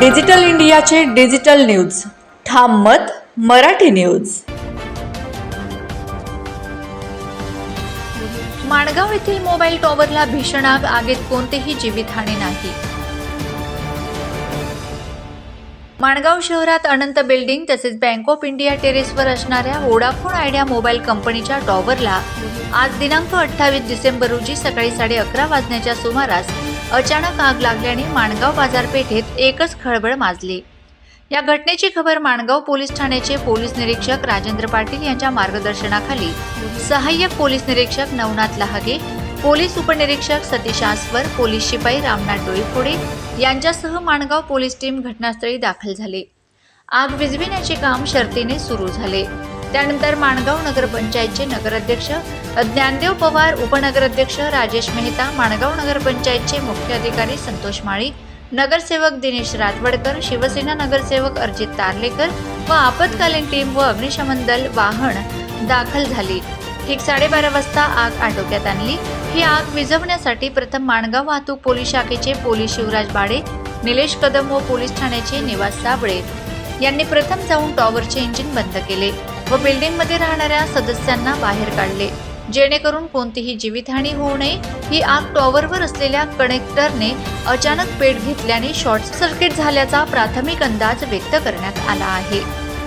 Digital इंडियाचे digital news. ठाम मत मराठी न्यूज. माणगाव येथील मोबाईल टॉवरला भीषण आग आगीत कोणतेही जीवितहानी नाही. माणगाव शहरात अनंत बिल्डिंग तसेच बँक ऑफ इंडिया टेरेसवर असणाऱ्या वोडाफोन आयडिया मोबाईल कंपनीच्या टॉवरला आज दिनांक अठ्ठावीस डिसेंबर रोजी सकाळी साडे अकरा वाजण्याच्या सुमारास अचानक आग लागल्याने माणगाव बाजारपेठेत एकच खळबळ माजली. या घटनेची खबर माणगाव पोलीस ठाण्याचे पोलीस निरीक्षक राजेंद्र पाटील यांच्या मार्गदर्शनाखाली सहाय्यक पोलीस निरीक्षक नवनाथ लहागे पोलीस उपनिरीक्षक सतीश आसवर पोलीस शिपाई रामनाथ डोईफोडे यांच्यासह माणगाव पोलीस टीम घटनास्थळी दाखल झाले. आग विझविण्याचे काम शर्तीने सुरू झाले. त्यानंतर माणगाव नगरपंचायतचे नगराध्यक्ष ज्ञानदेव पवार उपनगराध्यक्ष राजेश मेहता माणगाव नगरपंचायतचे मुख्य अधिकारी संतोष माळी नगरसेवक दिनेश रातवडकर शिवसेना नगरसेवक अर्जित तारलेकर व आपत्कालीन टीम व अग्निशमन दल वाहन दाखल झाली. ठीक साडेबारा वाजता आग आटोक्यात आणली. ही आग विझवण्यासाठी प्रथम माणगाव वाहतूक पोलीस शाखेचे पोलीस शिवराज बाडे निलेश कदम व पोलीस ठाण्याचे निवास साबळे यांनी प्रथम जाऊन टॉवरचे इंजिन बंद केले व बिल्डिंगमध्ये राहणाऱ्या सदस्यांना बाहेर काढले. जेणेकरून कोणतीही जीवितहानी होऊ नये. ही आग टॉवरवर असलेल्या कनेक्टरने अचानक पेट घेतल्याने शॉर्ट सर्किट झाल्याचा प्राथमिक अंदाज व्यक्त करण्यात आला आहे.